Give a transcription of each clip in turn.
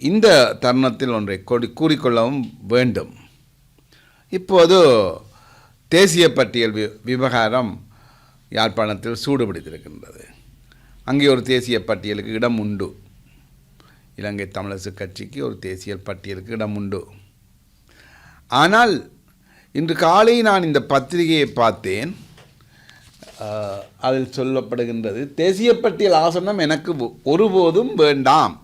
இந்த தருணத்தில் ஒன்றை கொடி கூறிக்கொள்ளவும் வேண்டும். இப்போது தேசிய பட்டியல் வி விவகாரம் யாழ்ப்பாணத்தில் சூடுபிடித்திருக்கின்றது. அங்கே ஒரு தேசிய பட்டியலுக்கு இடம் உண்டு. இலங்கை தமிழரசு கட்சிக்கு ஒரு தேசிய பட்டியலுக்கு இடம் உண்டு. ஆனால் இன்று காலை நான் இந்த பத்திரிகையை பார்த்தேன். அதில் சொல்லப்படுகின்றது தேசிய பட்டியல் ஆசனம் எனக்கு ஒ- ஒருபோதும் வேண்டாம்.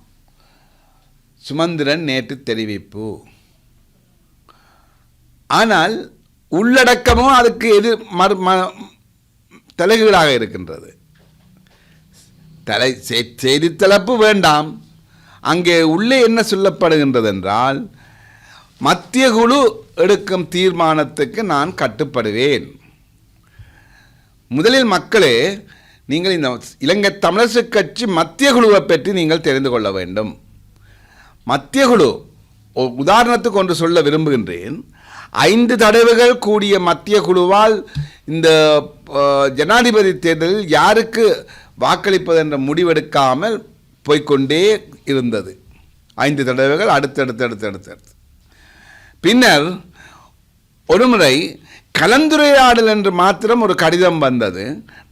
சுமந்திரன் நேற்று தெரிவிப்பு. ஆனால் உள்ளடக்கமும் அதுக்கு எது மறு ம- தலைகீழாக இருக்கின்றது. தலை செய்தி தலைப்பு வேண்டாம். அங்கே உள்ளே என்ன சொல்லப்படுகின்றது என்றால் மத்திய குழு எடுக்கும் தீர்மானத்துக்கு நான் கட்டுப்படுவேன். முதலில் மக்களே நீங்கள் இந்த இலங்கை தமிழரசு கட்சி மத்திய குழுவை பற்றி நீங்கள் தெரிந்து கொள்ள வேண்டும். மத்திய குழு உதாரணத்துக்கு ஒன்று சொல்ல விரும்புகின்றேன். ஐந்து தடவைகள் கூடிய மத்திய குழுவால் இந்த ஜனாதிபதி தேர்தலில் யாருக்கு வாக்களிப்பது என்ற முடிவெடுக்காமல் போய்க்கொண்டே இருந்தது. ஐந்து தடவைகள் அடுத்தடுத்து அடுத்தடுத்து அடுத்து. பின்னர் ஒருமுறை கலந்துரையாடல் என்று மாத்திரம் ஒரு கடிதம் வந்தது.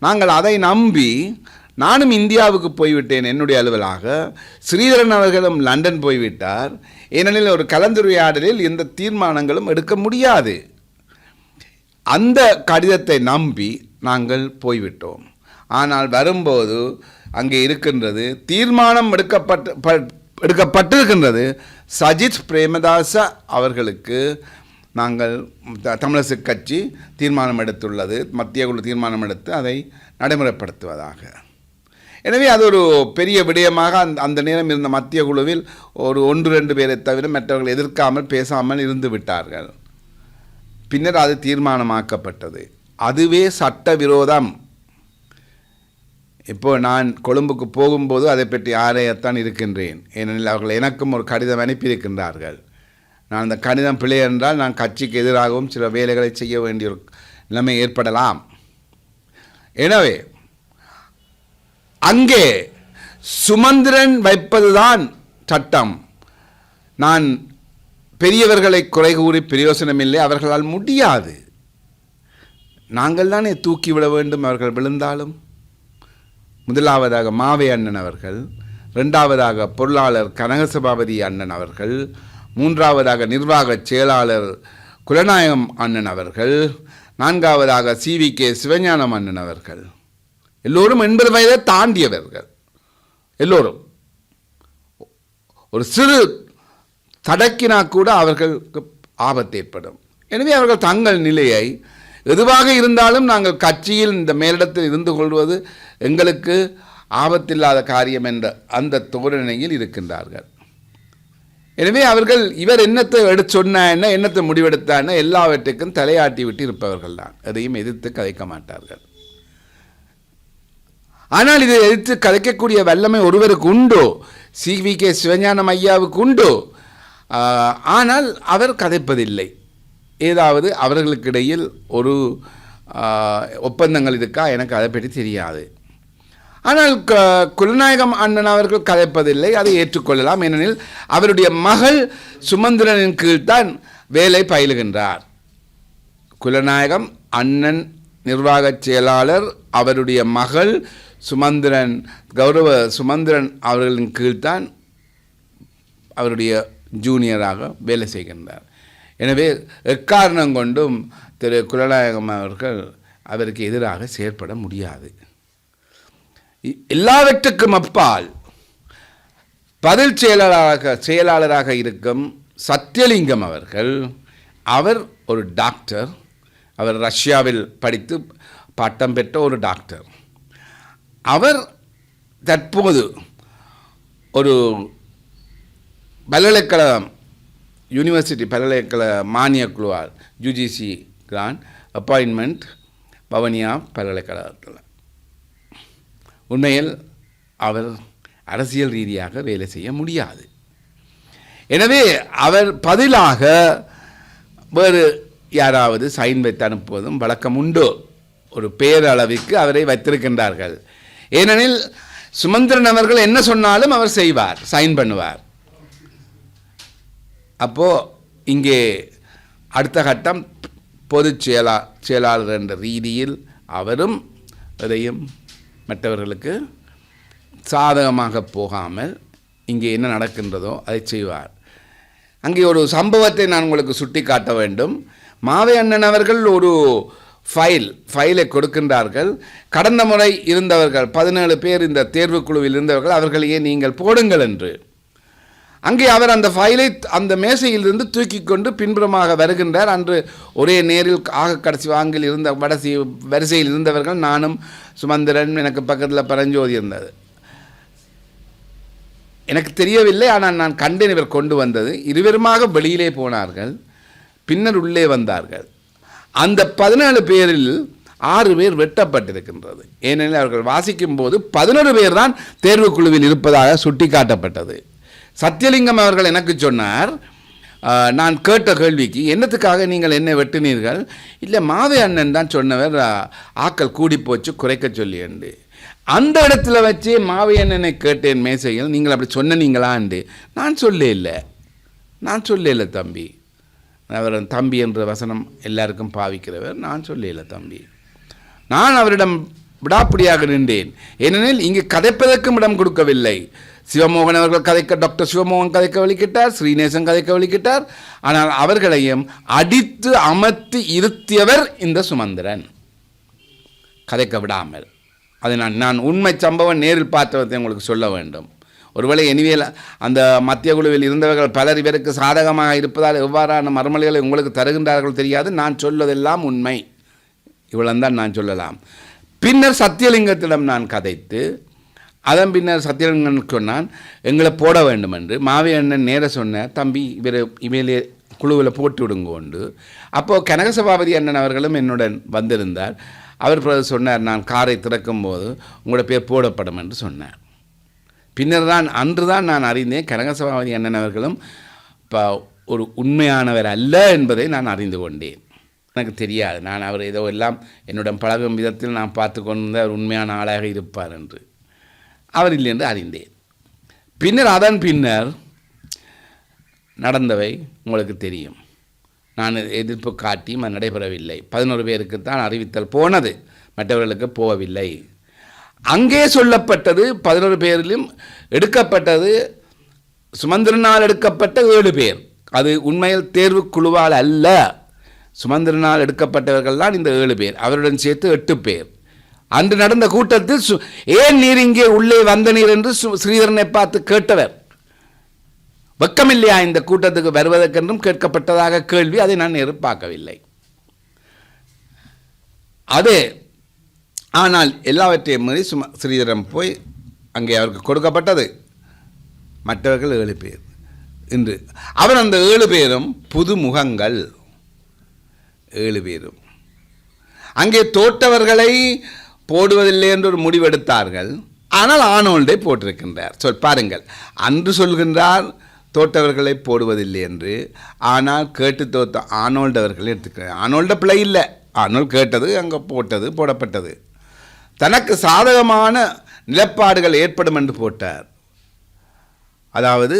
நாங்கள் அதை நம்பி நானும் இந்தியாவுக்கு போய்விட்டேன் என்னுடைய அலுவலாக. ஸ்ரீதரன் அவர்களும் லண்டன் போய்விட்டார். ஏனெனில் ஒரு கலந்துரையாடலில் எந்த தீர்மானங்களும் எடுக்க முடியாது. அந்த கடிதத்தை நம்பி நாங்கள் போய்விட்டோம். ஆனால் வரும்போது அங்கே இருக்கின்றது தீர்மானம் எடுக்கப்பட்டு எடுக்கப்பட்டிருக்கின்றது. சஜித் பிரேமதாச அவர்களுக்கு நாங்கள் த- தமிழரசு கட்சி தீர்மானம் எடுத்துள்ளது மத்திய குழு தீர்மானம் எடுத்து அதை நடைமுறைப்படுத்துவதாக. எனவே அது ஒரு பெரிய விடயமாக அந்த அந்த நேரம் இருந்த மத்திய குழுவில் ஒரு ஒன்று ரெண்டு பேரை தவிர மற்றவர்கள் எதிர்க்காமல் பேசாமல் இருந்து விட்டார்கள். பின்னர் அது தீர்மானமாக்கப்பட்டது. அதுவே சட்டவிரோதம். இப்போ நான் கொழும்புக்கு போகும்போது அதை பற்றி ஆராயத்தான் இருக்கின்றேன். ஏனெனில் அவர்கள் எனக்கும் ஒரு கடிதம் அனுப்பியிருக்கின்றார்கள். நான் அந்த கடிதம் பிழை என்றால் நான் கட்சிக்கு எதிராகவும் சில வேலைகளை செய்ய வேண்டிய ஒரு நிலைமை ஏற்படலாம். எனவே அங்கே சுமந்திரன் வைப்பதுதான் சட்டம். நான் பெரியவர்களை குறை கூறி பிரயோசனமில்லை அவர்களால் முடியாது. நாங்கள் தானே தூக்கி விட வேண்டும் அவர்கள் விழுந்தாலும். முதலாவதாக மாவே அண்ணன் அவர்கள் ரெண்டாவதாக பொருளாளர் கனகசபாபதி அண்ணன் அவர்கள் மூன்றாவதாக நிர்வாக செயலாளர் குலநாயகம் அண்ணன் அவர்கள் நான்காவதாக சிவி கே சிவஞானம் அண்ணன் அவர்கள். எல்லோரும் எண்பது வயதை தாண்டியவர்கள். எல்லோரும். ஒரு சிறு தடக்கினா கூட அவர்களுக்கு ஆபத்து ஏற்படும். எனவே அவர்கள் தங்கள் நிலையை எதுவாக இருந்தாலும் நாங்கள் கட்சியில் இந்த மேலிடத்தில் இருந்து கொள்வது எங்களுக்கு ஆபத்தில்லாத காரியம் என்ற அந்த தோரணையில் இருக்கின்றார்கள். எனவே அவர்கள் இவர் என்னத்தை எடுத்து சொன்னா என்னத்தை முடிவெடுத்தான எல்லாவற்றுக்கும் தலையாட்டி விட்டு இருப்பவர்கள் தான் எதையும் எதிர்த்து கதைக்க மாட்டார்கள். ஆனால் இதை எதிர்த்து கதைக்கக்கூடிய வல்லமை ஒருவருக்கு உண்டோ? சி. வி. கே. சிவஞானம் ஐயாவுக்கு உண்டோ? ஆனால் அவர் கதைப்பதில்லை. ஏதாவது அவர்களுக்கிடையில் ஒரு ஒப்பந்தங்கள் இருக்கா? எனக்கு அதை பற்றி தெரியாது. ஆனால் க குலநாயகம் அண்ணன் அவர்கள் கதைப்பதில்லை. அதை ஏற்றுக்கொள்ளலாம். ஏனெனில் அவருடைய மகள் சுமந்திரனின் கீழ்தான் வேலை பயிலுகின்றார். குலநாயகம் அண்ணன் நிர்வாகச் செயலாளர் அவருடைய மகள் சுமந்திரன் கௌரவ சுமந்திரன் அவர்களின் கீழ்தான் அவருடைய ஜூனியராக வேலை செய்கின்றார். எனவே எக்காரணம் கொண்டும் திரு குலநாயகம் அவர்கள் அவருக்கு எதிராக செயற்பட முடியாது. எல்லாவற்றுக்கும் அப்பால் பதில் செயலாளராக செயலாளராக இருக்கும் சத்யலிங்கம் அவர்கள் அவர் ஒரு டாக்டர் அவர் ரஷ்யாவில் படித்து பட்டம் பெற்ற ஒரு டாக்டர். அவர் தற்போது ஒரு பல்கலைக்கழகம் யூனிவர்சிட்டி பல்கலைக்கழக மானியக் குழுவால் யூஜிசி கிராண்ட் அப்பாயின்மெண்ட் பவனியா பல்கலைக்கழகத்தில். உண்மையில் அவர் அரசியல் ரீதியாக வேலை செய்ய முடியாது. எனவே அவர் பதிலாக வேறு யாராவது சைன் வைத்து அனுப்புவதும் வழக்கம் உண்டு. ஒரு பேரளவிற்கு அவரை வைத்திருக்கின்றார்கள். ஏனெனில் சுமந்திரன் அவர்கள் என்ன சொன்னாலும் அவர் செய்வார் சைன் பண்ணுவார். அப்போது இங்கே அடுத்த கட்டம் பொதுச் செயலா செயலாளர் என்ற ரீதியில் அவரும் அதையும் மற்றவர்களுக்கு சாதகமாக போகாமல் இங்கே என்ன நடக்கின்றதோ அதை செய்வார். அங்கே ஒரு சம்பவத்தை நான் உங்களுக்கு சுட்டி காட்ட வேண்டும். மாவை அண்ணன் அவர்கள் ஒரு ஃபைல் ஃபைலை கொடுக்கின்றார்கள். கடந்த முறை இருந்தவர்கள் பதினேழு பேர் இந்த தேர்வுக்குழுவில் இருந்தவர்கள் அவர்களையே நீங்கள் போடுங்கள் என்று. அங்கே அவர் அந்த ஃபைலை அந்த மேசையிலிருந்து தூக்கி கொண்டு பின்புறமாக வருகின்றார். அன்று ஒரே நேரில் ஆக கடைசி வாங்கில் இருந்த வடசி வரிசையில் இருந்தவர்கள் நானும் சுமந்திரன் எனக்கு பக்கத்தில் பரஞ்சோதி இருந்தது. எனக்கு தெரியவில்லை ஆனால் நான் கண்டேன் இவர் கொண்டு வந்தது. இருவருமாக வெளியிலே போனார்கள். பின்னர் உள்ளே வந்தார்கள். அந்த பதினாலு பேரில் ஆறு பேர் வெட்டப்பட்டிருக்கின்றது. ஏனெனில் அவர்கள் வாசிக்கும் போது பதினொரு பேர் தான் தேர்வுக்குழுவில் இருப்பதாக சுட்டிக்காட்டப்பட்டது. சத்தியலிங்கம் அவர்கள் எனக்கு சொன்னார் நான் கேட்ட கேள்விக்கு என்னத்துக்காக நீங்கள் என்ன வெட்டினீர்கள்? இல்லை மாவே அண்ணன் தான் சொன்னவர். ஆக்கள் கூடி போச்சு குறைக்க சொல்லி என்று. அந்த இடத்துல வச்சு மாவே அண்ணனை கேட்டேன் மேசையில். நீங்கள் அப்படி சொன்னீங்களாண்டு நான் சொல்ல இல்லை. நான் சொல்ல இல்லை தம்பி. அவர் தம்பி என்ற வசனம் எல்லாருக்கும் பாவிக்கிறவர். நான் சொல்லல தம்பி. நான் அவரிடம் விடாப்பிடியாக நின்றேன். ஏனெனில் இங்கு கதைப்பதற்கும் இடம் கொடுக்கவில்லை. சிவமோகன் அவர்கள் கதைக்க டாக்டர் சிவமோகன் கதைக்க வலிக்கிட்டார் ஸ்ரீநேசன் கதைக்க வலிக்கிட்டார் ஆனால் அவர்களையும் அடித்து அமர்த்தி இருத்தியவர் இந்த சுமந்திரன். கதைக்க விடாமல். அதை நான் நான் உண்மை சம்பவம் நேரில் பார்த்தவற்றை உங்களுக்கு சொல்ல வேண்டும். ஒருவேளை எனிவேல அந்த மத்திய குழுவில் இருந்தவர்கள் பலர் இவருக்கு சாதகமாக இருப்பதால் எவ்வாறான மறுமொழிகளை உங்களுக்கு தருகின்றார்கள் தெரியாது. நான் சொல்வதெல்லாம் உண்மை. இவ்வளந்தான் நான் சொல்லலாம். பின்னர் சத்தியலிங்கத்திடம் நான் கதைத்து அதன் பின்னர் சத்தியலிங்கன் சொன்னான் எங்களை போட வேண்டும் என்று மாவி அண்ணன் நேர சொன்ன தம்பி இவரை இவையிலே குழுவில் போட்டு விடுங்கோண்டு அப்போது கனகசபாபதி அண்ணன் அவர்களும் என்னுடன் வந்திருந்தார். அவர் பிறகு சொன்னார் நான் காரை திறக்கும் போது உங்களோட பேர் போடப்படும் என்று சொன்னார். பின்னர் தான் அன்று தான் நான் அறிந்தேன். கனகசபாபதி அண்ணன் அவர்களும் இப்போ ஒரு உண்மையானவர் அல்ல என்பதை நான் அறிந்து கொண்டேன். எனக்கு தெரியாது. நான் அவர் ஏதோ எல்லாம் என்னுடன் பழகும் விதத்தில் நான் பார்த்து கொண்டு அவர் உண்மையான ஆளாக இருப்பார் என்று. அவர் இல்லை என்று அறிந்தேன். பின்னர் அதன் பின்னர் நடந்தவை உங்களுக்கு தெரியும். நான் எதிர்ப்பு காட்டியும் அது நடைபெறவில்லை. பதினோரு பேருக்கு தான் அறிவித்தல் போனது. மற்றவர்களுக்கு போகவில்லை. அங்கே சொல்லப்பட்டது பதினோரு பேரிலும் எடுக்கப்பட்டது. சுமந்திரனால் எடுக்கப்பட்ட ஏழு பேர். அது உண்மையில் தேர்வு குழுவால் அல்ல. சுமந்திரனால் எடுக்கப்பட்டவர்கள் தான் இந்த ஏழு பேர். அவருடன் சேர்த்து எட்டு பேர். அன்று நடந்த கூட்டத்தில் சு- ஏன் நீர் இங்கே உள்ளே வந்த நீர் என்று சு- ஸ்ரீதரனை பார்த்து கேட்டவர். வெக்கமில்லையா இந்த கூட்டத்துக்கு வருவதற்கென்றும் கேட்கப்பட்டதாக கேள்வி. அதை நான் எதிர்பார்க்கவில்லை. அது ஆனால் எல்லாவற்றையும் மீறி சும ஸ்ரீதரம் போய் அங்கே அவருக்கு கொடுக்கப்பட்டது. மற்றவர்கள் ஏழு பேர். இன்று அவர் அந்த ஏழு பேரும் புது முகங்கள் ஏழு பேரும். அங்கே தோட்டவர்களை போடுவதில்லை என்று ஒரு முடிவெடுத்தார்கள். ஆனால் ஆனோல்டை போட்டிருக்கின்றார். சொல் பாருங்கள். அன்று சொல்கின்றார் தோட்டவர்களை போடுவதில்லை என்று. ஆனால் கேட்டு தோத்த ஆனோல்டு அவர்களை எடுத்துக்கிறார். ஆனோல்ட பிள்ளை இல்லை. ஆனோல் கேட்டது அங்கே போட்டது போடப்பட்டது. தனக்கு சாதகமான நிலப்பாடுகள் ஏற்படும் என்று போட்டார். அதாவது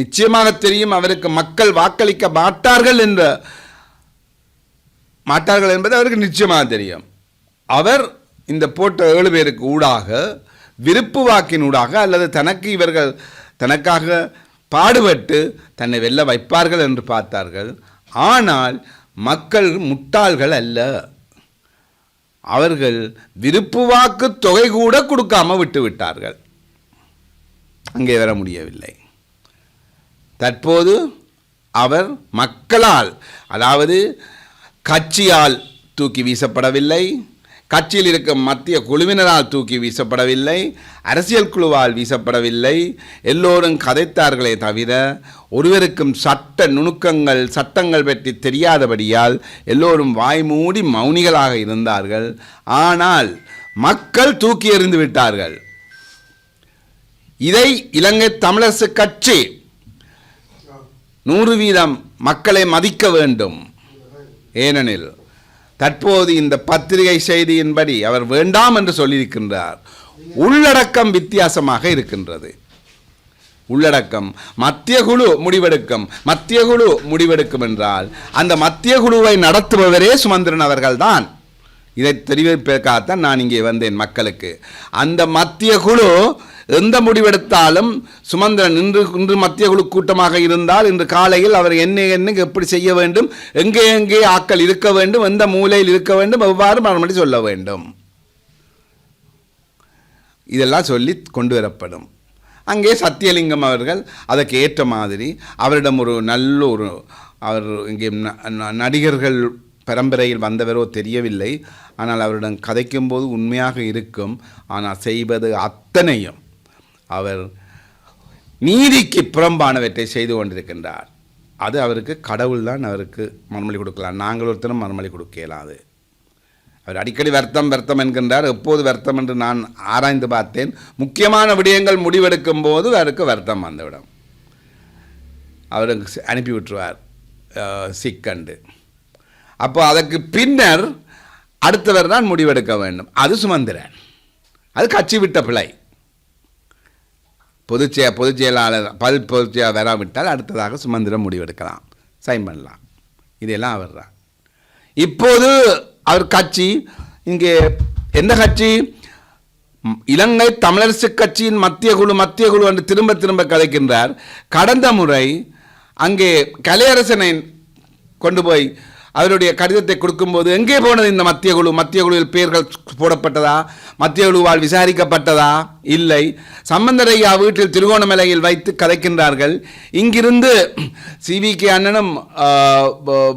நிச்சயமாக தெரியும் அவருக்கு மக்கள் வாக்களிக்க மாட்டார்கள் என்ற மாட்டார்கள் என்பது அவருக்கு நிச்சயமாக தெரியும். அவர் இந்த போட்ட ஏழு பேருக்கு ஊடாக விருப்பு வாக்கின் ஊடாக அல்லது தனக்கு இவர்கள் தனக்காக பாடுபட்டு தன்னை வெல்ல வைப்பார்கள் என்று பார்த்தார்கள். ஆனால் மக்கள் முட்டாள்கள் அல்ல. அவர்கள் விருப்பு வாக்கு தொகை கூட கொடுக்காம விட்டுவிட்டார்கள் அங்கே வர முடியவில்லை. தற்போது அவர் மக்களால் அதாவது கட்சியால் தூக்கி வீசப்படவில்லை. கட்சியில் இருக்கும் மத்திய குழுவினரால் தூக்கி வீசப்படவில்லை அரசியல் குழுவால் வீசப்படவில்லை எல்லோரும் கதைத்தார்களே தவிர ஒருவருக்கும் சட்ட நுணுக்கங்கள் சட்டங்கள் பற்றி தெரியாதபடியால் எல்லோரும் வாய்மூடி மௌனிகளாக இருந்தார்கள். ஆனால் மக்கள் தூக்கி எறிந்து விட்டார்கள். இதை இலங்கை தமிழரசு கட்சி நூறு வீதம் மக்களை மதிக்க வேண்டும். ஏனெனில் தற்போது இந்த பத்திரிகை செய்தியின்படி அவர் வேண்டாம் என்று சொல்லியிருக்கின்றார். உள்ளடக்கம் வித்தியாசமாக இருக்கின்றது. உள்ளடக்கம் மத்திய குழு முடிவெடுக்கும் மத்திய குழு முடிவெடுக்கும் என்றால் அந்த மத்திய குழுவை நடத்துபவரே சுமந்திரன் அவர்கள்தான் இதை தெரிவிப்பதற்காகத்தான் நான் இங்கே வந்தேன் மக்களுக்கு. அந்த மத்திய குழு எந்த முடிவெடுத்தாலும் சுமந்திரன் இன்று இன்று மத்திய குழு கூட்டமாக இருந்தால் இன்று காலையில் அவர் என்ன என்ன எப்படி செய்ய வேண்டும் எங்கே எங்கே ஆக்கள் இருக்க வேண்டும் எந்த மூலையில் இருக்க வேண்டும் எவ்வாறு மறுபடி சொல்ல வேண்டும். இதெல்லாம் சொல்லி கொண்டு வரப்படும். அங்கே சத்தியலிங்கம் அவர்கள் அதற்கு ஏற்ற மாதிரி அவரிடம் ஒரு நல்ல ஒரு அவர் இங்கே ந- ந- நடிகர்கள் பரம்பரையில் வந்தவரோ தெரியவில்லை. ஆனால் அவரிடம் கதைக்கும்போது உண்மையாக இருக்கும். ஆனால் செய்வது அத்தனையும் அவர் நீதிக்கு புறம்பானவற்றை செய்து கொண்டிருக்கின்றார். அது அவருக்கு கடவுள் தான் அவருக்கு மறுமொழி கொடுக்கலாம். நாங்கள் ஒருத்தரும் மறுமொழி கொடுக்க இயலாது அவர் அடிக்கடி வருத்தம் வருத்தம் என்கின்றார். எப்போது வருத்தம் என்று நான் ஆராய்ந்து பார்த்தேன். முக்கியமான விடயங்கள் முடிவெடுக்கும் போது அவருக்கு வருத்தம் வந்துவிடும். அவருக்கு அனுப்பி விட்டுருவார். சிக்கண்டு. அப்போ அதற்கு பின்னர் அடுத்தவர் தான் முடிவெடுக்க வேண்டும். அது சுமந்திரன். அது கட்சி விட்ட பிழை. பொதுச்செய பொதுச் செயலாளர் பல் பொதுச் வராவிட்டால் அடுத்ததாக சுமந்திரம் முடிவெடுக்கலாம். சைன் பண்ணலாம். இதெல்லாம் அவர் தான். இப்போது அவர் கட்சி இங்கே எந்த கட்சி? இலங்கை தமிழரசு கட்சியின் மத்திய குழு மத்திய குழு என்று திரும்ப திரும்ப கதைக்கின்றார். கடந்த முறை அங்கே கலையரசனை கொண்டு போய் அவருடைய கடிதத்தை கொடுக்கும்போது எங்கே போனது இந்த மத்திய குழு? மத்திய குழுவில் பெயர்கள் போடப்பட்டதா? மத்திய குழுவால் விசாரிக்கப்பட்டதா? இல்லை. சம்பந்தரையா வீட்டில் திருகோணமலையில் வைத்து கதைக்கின்றார்கள். இங்கிருந்து சிவிகே அண்ணனும்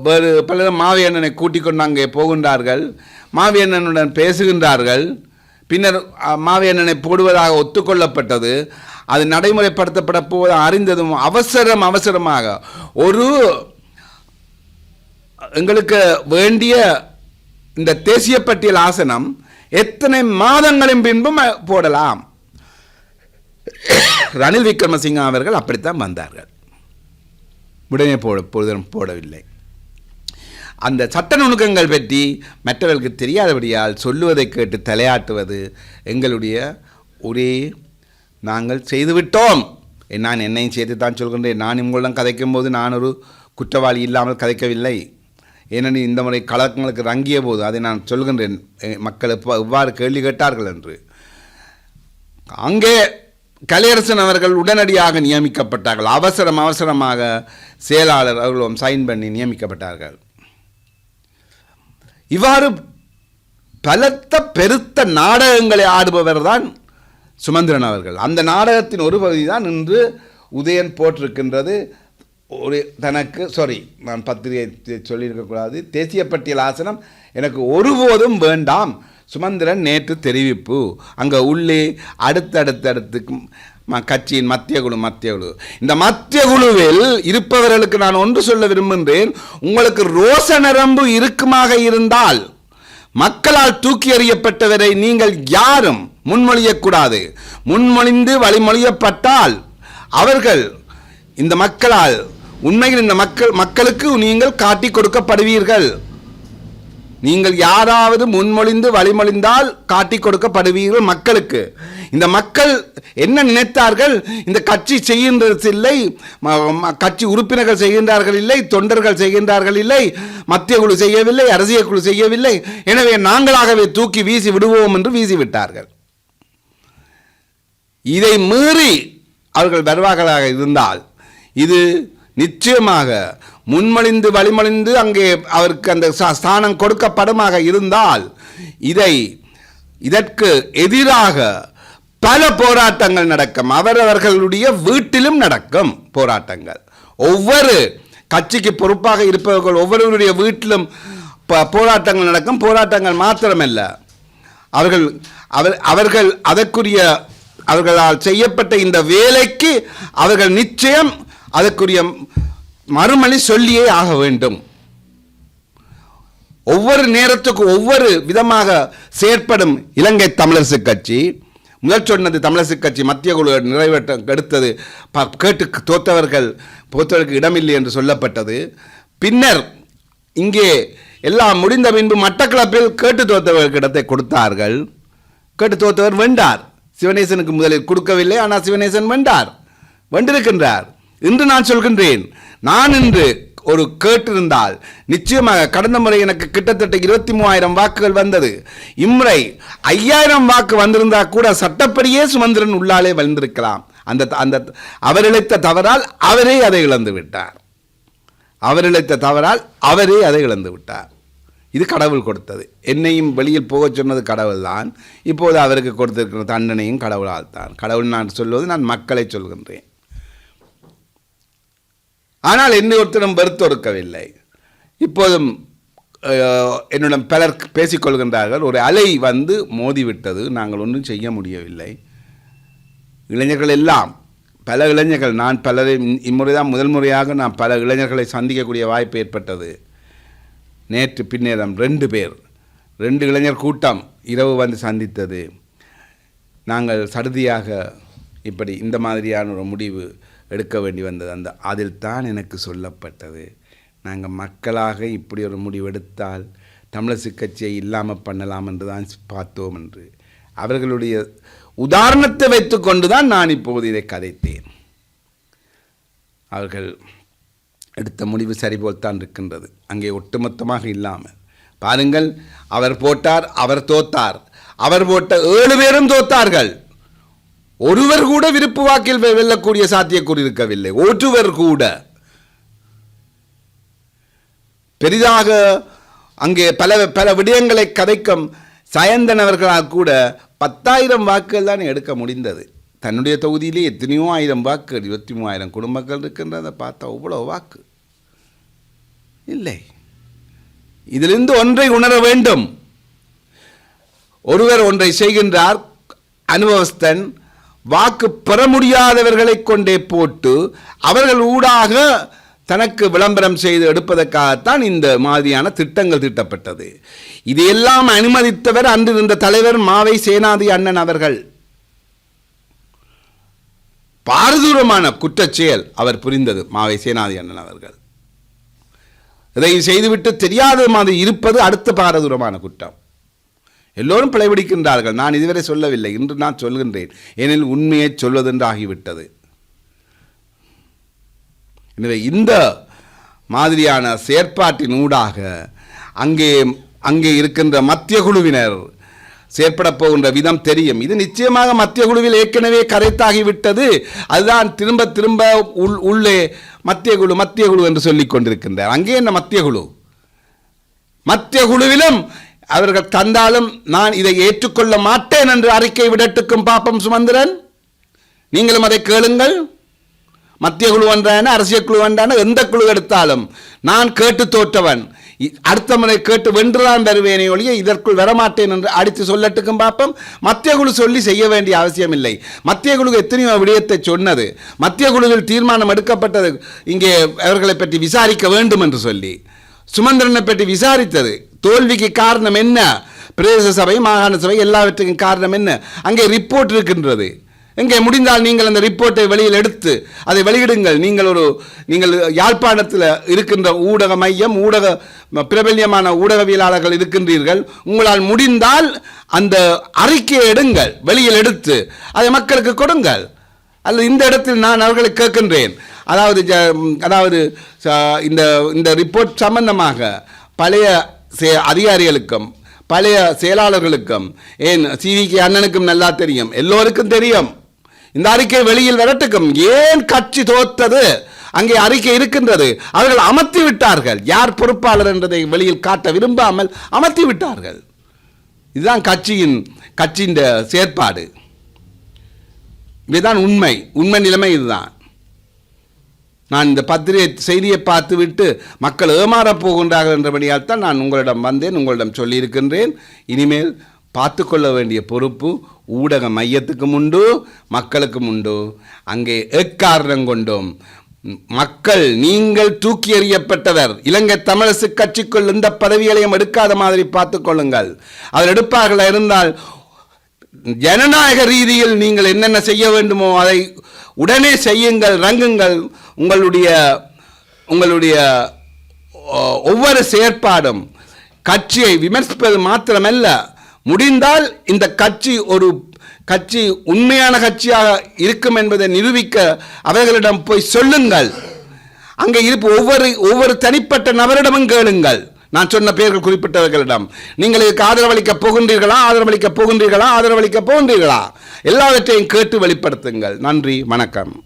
வேறு பலரும் மாவி அண்ணனை கூட்டிக் கொண்டு அங்கே போகின்றார்கள். மாவி அண்ணனுடன் பேசுகின்றார்கள். பின்னர் அ, மாவி அண்ணனை போடுவதாக ஒத்துக்கொள்ளப்பட்டது. அது நடைமுறைப்படுத்தப்பட போவது அறிந்ததும் அவசரம் அவசரமாக ஒரு எங்களுக்கு வேண்டிய இந்த தேசிய பட்டியல் ஆசனம் எத்தனை மாதங்களின் பின்பும் போடலாம்? ரணில் விக்ரமசிங்க அவர்கள் அப்படித்தான் வந்தார்கள். உடனே போட போடவில்லை. அந்த சட்ட நுணுக்கங்கள் பற்றி மற்றவர்களுக்கு தெரியாதபடியால் சொல்லுவதை கேட்டு தலையாட்டுவது எங்களுடைய ஒரே நாங்கள் செய்துவிட்டோம். நான் என்னையும் சேர்த்து தான் சொல்கின்றேன். நான் உங்களிடம் கதைக்கும் போது நான் ஒரு குற்றவாளி இல்லாமல் கதைக்கவில்லை. ஏனெனில் இந்த முறை கலக்கங்களுக்கு ரங்கிய போது அதை நான் சொல்கின்றேன். மக்கள் எப்போ எவ்வாறு கேள்வி கேட்டார்கள் என்று. அங்கே கலையரசன் அவர்கள் உடனடியாக நியமிக்கப்பட்டார்கள். அவசரம் அவசரமாக செயலாளர் அவர்களும் சைன் பண்ணி நியமிக்கப்பட்டார்கள். இவ்வாறு பலத்த பெருத்த நாடகங்களை ஆடுபவர் தான் சுமந்திரன் அவர்கள். அந்த நாடகத்தின் ஒரு பகுதி தான் இன்று உதயன் போட்டிருக்கின்றது. ஒரு தனக்கு சாரி நான் பத்திரிகை சொல்லியிருக்கக்கூடாது தேசிய பட்டியல் ஆசனம் எனக்கு ஒருபோதும் வேண்டாம். சுமந்திரன் நேற்று தெரிவிப்பு. அங்கே உள்ளே அடுத்தடுத்தடுத்து ம- கட்சியின் மத்திய குழு மத்திய குழு இந்த மத்திய குழுவில் இருப்பவர்களுக்கு நான் ஒன்று சொல்ல விரும்புகிறேன் உங்களுக்கு ரோச நரம்பு இருக்குமாக இருந்தால் மக்களால் தூக்கி எறியப்பட்டவரை நீங்கள் யாரும் முன்மொழியக்கூடாது. முன்மொழிந்து வழிமொழியப்பட்டால் அவர்கள் இந்த மக்களால் உண்மையில் இந்த மக்கள் மக்களுக்கு நீங்கள் காட்டிக் கொடுக்கப்படுவீர்கள். நீங்கள் யாராவது முன்மொழிந்து வழிமொழிந்தால் காட்டிக் கொடுக்கப்படுவீர்கள் மக்களுக்கு. இந்த மக்கள் என்ன நினைத்தார்கள்? இந்த கட்சி செய்கின்றது இல்லை ம- கட்சி உறுப்பினர்கள் செய்கின்றார்கள் இல்லை தொண்டர்கள் செய்கின்றார்கள் இல்லை மத்திய குழு செய்யவில்லை அரசியல் குழு செய்யவில்லை. எனவே நாங்களாகவே தூக்கி வீசி விடுவோம் என்று வீசி விட்டார்கள். இதை மீறி அவர்கள் வருவார்களாக இருந்தால் இது நிச்சயமாக முன்மொழிந்து வழிமொழிந்து அங்கே அவருக்கு அந்த ஸ்தானம் கொடுக்கப்படுமாக இருந்தால் இதை இதற்கு எதிராக பல போராட்டங்கள் நடக்கும். அவரவர்களுடைய வீட்டிலும் நடக்கும் போராட்டங்கள். ஒவ்வொரு கட்சிக்கு பொறுப்பாக இருப்பவர்கள் ஒவ்வொருவருடைய வீட்டிலும் போராட்டங்கள் நடக்கும். போராட்டங்கள் மாத்திரமல்ல. அவர்கள் அவர் அவர்கள் அதற்குரிய அவர்களால் செய்யப்பட்ட இந்த வேலைக்கு அவர்கள் நிச்சயம் அதற்குரிய மறுமொழி சொல்லியே ஆக வேண்டும். ஒவ்வொரு நேரத்துக்கும் ஒவ்வொரு விதமாக செயற்படும் இலங்கை தமிழரசு கட்சி. முதல் சொன்னது தமிழரசு கட்சி மத்திய குழு நிறைவேற்ற எடுத்தது. ப- கேட்டு தோத்தவர்கள் தோத்தவர்களுக்கு இடமில்லை என்று சொல்லப்பட்டது. பின்னர் இங்கே எல்லாம் முடிந்த பின்பு மட்டக்களப்பில் கேட்டு தோத்தவர்களுக்கு இடத்தை கொடுத்தார்கள். கேட்டு தோத்தவர் வென்றார். சிவனேசனுக்கு முதலில் கொடுக்கவில்லை ஆனால் சிவனேசன் வென்றார். வென்றிருக்கின்றார். இன்று நான் சொல்கின்றேன். நான் இன்று ஒரு கேட்டிருந்தால் நிச்சயமாக கடந்த முறை எனக்கு கிட்டத்தட்ட இருபத்தி மூவாயிரம் வாக்குகள் வந்தது. இம்முறை ஐயாயிரம் வாக்கு வந்திருந்தா கூட சட்டப்படியே சுமந்திரன் உள்ளாலே வந்திருக்கலாம். அந்த அந்த அவர் இழைத்த தவறால் அவரே அதை இழந்து விட்டார். அவர் இழைத்த தவறால் அவரே அதை இழந்து விட்டார். இது கடவுள் கொடுத்தது. என்னையும் வெளியில் போகச் சொன்னது கடவுள் தான் இப்போது அவருக்கு கொடுத்திருக்கிற தண்டனையும் கடவுளால் தான். கடவுள் நான் சொல்வது நான் மக்களை சொல்கின்றேன். ஆனால் என்னை ஒருத்தரும் வெறுத்தொறுக்கவில்லை இப்போதும் என்னிடம் பலர் பேசிக்கொள்கின்றார்கள் ஒரு அலை வந்து மோதிவிட்டது நாங்கள் ஒன்றும் செய்ய முடியவில்லை. இளைஞர்கள் எல்லாம் பல இளைஞர்கள் நான் பலரை இம்முறை தான் முதல் முறையாக நான் பல இளைஞர்களை சந்திக்கக்கூடிய வாய்ப்பு ஏற்பட்டது. நேற்று பின்னேரம் ரெண்டு பேர் ரெண்டு இளைஞர் கூட்டம் இரவு வந்து சந்தித்தது. நாங்கள் சடுதியாக இப்படி இந்த மாதிரியான ஒரு முடிவு எடுக்க வேண்டி வந்தது. அந்த அதில் தான் எனக்கு சொல்லப்பட்டது. நாங்கள் மக்களாக இப்படி ஒரு முடிவெடுத்தால் தமிழரசு கட்சியை இல்லாமல் பண்ணலாம் என்று தான் பார்த்தோம் என்று. அவர்களுடைய உதாரணத்தை வைத்துக்கொண்டு தான் நான் இப்போது இதை கதைத்தேன். அவர்கள் எடுத்த முடிவு சரிபோல்தான் இருக்கின்றது. அங்கே ஒட்டுமொத்தமாக இல்லாமல். பாருங்கள் அவர் போட்டார் அவர் தோத்தார். அவர் போட்ட ஏழு பேரும் தோத்தார்கள். ஒருவர் கூட விருப்பு வாக்கில் வெ- வெல்லக்கூடிய சாத்தியக்கூறு இருக்கவில்லை. ஒருவர் கூட. பெரிதாக அங்கே பல பல விடயங்களை கதைக்கும் சயந்தனவர்களாக கூட பத்தாயிரம் வாக்குகள் தான் எடுக்க முடிந்தது. தன்னுடைய தொகுதியிலே எத்தனையோ ஆயிரம் வாக்கு இருபத்தி மூவாயிரம் குடும்பங்கள் இருக்கின்றதை பார்த்தா அவ்வளோ வாக்கு. இல்லை. இதிலிருந்து ஒன்றை உணர வேண்டும். ஒருவர் ஒன்றை செய்கின்றார் அனுபவஸ்தன் வாக்கு பெற முடியாதவர்களை கொண்டே போட்டு அவர்கள் ஊடாக தனக்கு விளம்பரம் செய்து எடுப்பதற்காகத்தான் இந்த மாதிரியான திட்டங்கள் திட்டப்பட்டது. இதையெல்லாம் அனுமதித்தவர் அன்றிருந்த தலைவர் மாவை சேனாதி அண்ணன் அவர்கள். பாரதூரமான குற்றச்செயல் அவர் புரிந்தது மாவை சேனாதி அண்ணன் அவர்கள். இதை செய்துவிட்டு தெரியாத மாதிரி இருப்பது அடுத்த பாரதூரமான குற்றம். எல்லோரும் பிழைபிடிக்கின்றார்கள். நான் இதுவரை சொல்லவில்லை. இன்று நான் சொல்கின்றேன். ஏனெனில் உண்மையை சொல்வதென்று ஆகிவிட்டது எனவே இந்த மாதிரியான செயற்பாட்டின் ஊடாக அங்கே அங்கே இருக்கின்ற மத்திய குழுவினர் செயற்பட போகின்ற விதம் தெரியும். இது நிச்சயமாக மத்திய குழுவில் ஏற்கனவே கரைத்தாகிவிட்டது. அதுதான் திரும்ப திரும்ப உள் உள்ளே மத்திய குழு மத்திய குழு என்று சொல்லிக் கொண்டிருக்கின்றார். அங்கே என்ன மத்திய குழு? மத்திய குழுவிலும் அவர்கள் தந்தாலும் நான் இதை ஏற்றுக்கொள்ள மாட்டேன் என்று அறிக்கை விடட்டுக்கும் பாப்பம் சுமந்திரன். நீங்களும் அதை கேளுங்கள். மத்திய குழு வந்தான அரசியல் குழு வந்தான எந்த குழு எடுத்தாலும் நான் கேட்டு தோற்றவன். அடுத்த முறை கேட்டு வென்றுதான் வருவேனே ஒழிய இதற்குள் வரமாட்டேன் என்று அடித்து சொல்லட்டுக்கும் பார்ப்போம் மத்திய குழு சொல்லி செய்ய வேண்டிய அவசியம் இல்லை மத்திய குழு எத்தனையோ விடயத்தை சொன்னது. மத்திய குழுவில் தீர்மானம் எடுக்கப்பட்டது. இங்கே அவர்களை பற்றி விசாரிக்க வேண்டும் என்று சொல்லி. சுமந்திரனை பற்றி விசாரித்தது. தோல்விக்கு காரணம் என்ன? பிரதேச சபை மாகாண சபை எல்லாவற்றுக்கும் காரணம் என்ன? அங்கே ரிப்போர்ட் இருக்கின்றது. எங்கே முடிந்தால் நீங்கள் அந்த ரிப்போர்ட்டை வெளியில் எடுத்து அதை வெளியிடுங்கள். நீங்கள் ஒரு நீங்கள் யாழ்ப்பாணத்தில் இருக்கின்ற ஊடக மையம் ஊடக ம- பிரபல்யமான ஊடகவியலாளர்கள் இருக்கின்றீர்கள். உங்களால் முடிந்தால் அந்த அறிக்கையை எடுங்கள். வெளியில் எடுத்து அதை மக்களுக்கு கொடுங்கள். அல்லது இந்த இடத்தில் நான் அவர்களை கேட்கின்றேன். அதாவது ஜ- அதாவது ச- இந்த இந்த ரிப்போர்ட் சம்பந்தமாக பழைய சே அதிகாரிகளுக்கும் பழைய செயலாளர்களுக்கும் ஏன் சிவிகே அண்ணனுக்கும் நல்லா தெரியும் எல்லோருக்கும் தெரியும். இந்த அறிக்கை வெளியில் வரட்டுக்கும் ஏன் கட்சி தோத்தது? அங்கே அறிக்கை இருக்கின்றது. அவர்கள் அமர்த்தி விட்டார்கள். யார் பொறுப்பாளர் என்றதை வெளியில் காட்ட விரும்பாமல் அமர்த்தி விட்டார்கள். இதுதான் கட்சியின் கட்சியின் செயற்பாடு. இதுதான் உண்மை. உண்மை நிலைமை இதுதான். நான் இந்த பத்திரிகை செய்தியை பார்த்துவிட்டு மக்கள் ஏமாறப் போகின்றார்கள் என்றபடியால் தான் நான் உங்களிடம் வந்தேன் உங்களிடம் சொல்லியிருக்கின்றேன். இனிமேல் பார்த்து கொள்ள வேண்டிய பொறுப்பு ஊடக மையத்துக்கும் உண்டு மக்களுக்கும் உண்டு. அங்கே எக்காரணம் கொண்டோம். மக்கள் நீங்கள் தூக்கி எறியப்பட்டவர். இலங்கை தமிழரசு கட்சிக்குள் எந்த பதவிகளையும் எடுக்காத மாதிரி பார்த்துக் கொள்ளுங்கள். அவர் எடுப்பார்களா இருந்தால் ஜனநாயக ரீதியில் நீங்கள் என்னென்ன செய்ய வேண்டுமோ அதை உடனே செய்யுங்கள் ரங்குங்கள். உங்களுடைய உங்களுடைய ஒவ்வொரு செயற்பாடும் கட்சியை விமர்சிப்பது மாத்திரமல்ல. முடிந்தால் இந்த கட்சி ஒரு கட்சி உண்மையான கட்சியாக இருக்கும் என்பதை நிரூபிக்க அவர்களிடம் போய் சொல்லுங்கள். அங்கே இருப்பு ஒவ்வொரு ஒவ்வொரு தனிப்பட்ட நபரிடமும் கேளுங்கள். நான் சொன்ன பெயர்கள் குறிப்பிட்டவர்களிடம் நீங்கள் இதுக்கு ஆதரவளிக்க போகின்றீர்களா? ஆதரவளிக்க போகின்றீர்களா? ஆதரவளிக்க போகின்றீர்களா? எல்லாவற்றையும் கேட்டு வெளிப்படுத்துங்கள். நன்றி வணக்கம்.